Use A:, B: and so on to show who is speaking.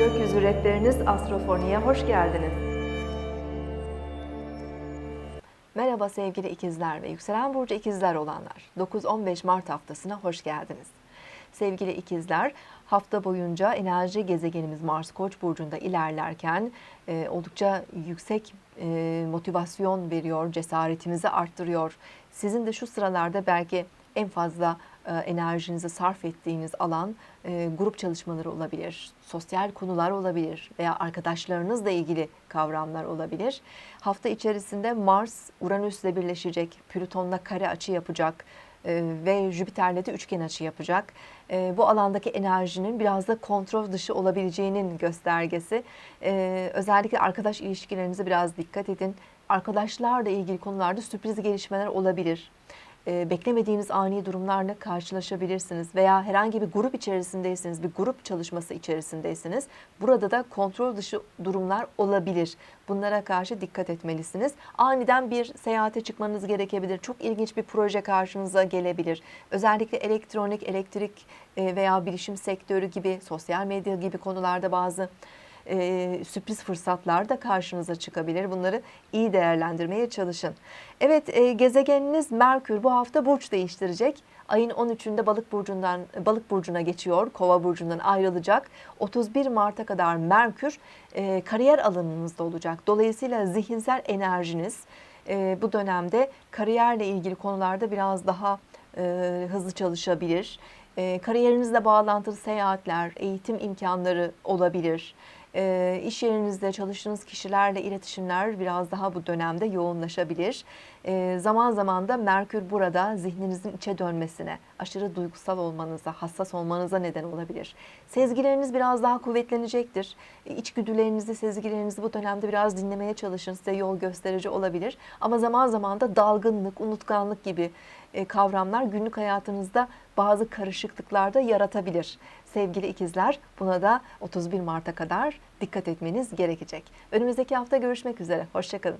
A: Hazretleriniz Astrofoni'ye hoş geldiniz. Merhaba sevgili ikizler ve yükselen burcu ikizler olanlar. 9-15 Mart haftasına hoş geldiniz. Sevgili ikizler, hafta boyunca enerji gezegenimiz Mars Koç burcunda ilerlerken e, oldukça yüksek e, motivasyon veriyor, cesaretimizi arttırıyor. Sizin de şu sıralarda belki en fazla enerjinizi sarf ettiğiniz alan e, grup çalışmaları olabilir, sosyal konular olabilir veya arkadaşlarınızla ilgili kavramlar olabilir. Hafta içerisinde Mars Uranüs'le birleşecek, Plüton'la kare açı yapacak e, ve Jüpiter'le de üçgen açı yapacak. E, Bu alandaki enerjinin biraz da kontrol dışı olabileceğinin göstergesi. E, Özellikle arkadaş ilişkilerinize biraz dikkat edin. Arkadaşlarla ilgili konularda sürpriz gelişmeler olabilir e, beklemediğiniz ani durumlarla karşılaşabilirsiniz veya herhangi bir grup içerisindeyseniz, bir grup çalışması içerisindeyseniz burada da kontrol dışı durumlar olabilir. Bunlara karşı dikkat etmelisiniz. Aniden bir seyahate çıkmanız gerekebilir. Çok ilginç bir proje karşınıza gelebilir. Özellikle elektronik, elektrik e, veya bilişim sektörü gibi, sosyal medya gibi konularda bazı e, sürpriz fırsatlar da karşınıza çıkabilir. Bunları iyi değerlendirmeye çalışın. Evet, e, gezegeniniz Merkür bu hafta burç değiştirecek. Ayın 13'ünde Balık burcundan Balık burcuna geçiyor. Kova burcundan ayrılacak. 31 Mart'a kadar Merkür e, kariyer alanınızda olacak. Dolayısıyla zihinsel enerjiniz e, bu dönemde kariyerle ilgili konularda biraz daha e, hızlı çalışabilir. E, kariyerinizle bağlantılı seyahatler, eğitim imkanları olabilir. E, iş yerinizde çalıştığınız kişilerle iletişimler biraz daha bu dönemde yoğunlaşabilir. E, zaman zaman da Merkür burada zihninizin içe dönmesine, aşırı duygusal olmanıza, hassas olmanıza neden olabilir. Sezgileriniz biraz daha kuvvetlenecektir. E, İçgüdülerinizi, sezgilerinizi bu dönemde biraz dinlemeye çalışın. Size yol gösterici olabilir. Ama zaman zaman da dalgınlık, unutkanlık gibi e, kavramlar günlük hayatınızda bazı karışıklıklarda yaratabilir sevgili ikizler buna da 31 Mart'a kadar dikkat etmeniz gerekecek. Önümüzdeki hafta görüşmek üzere. Hoşçakalın.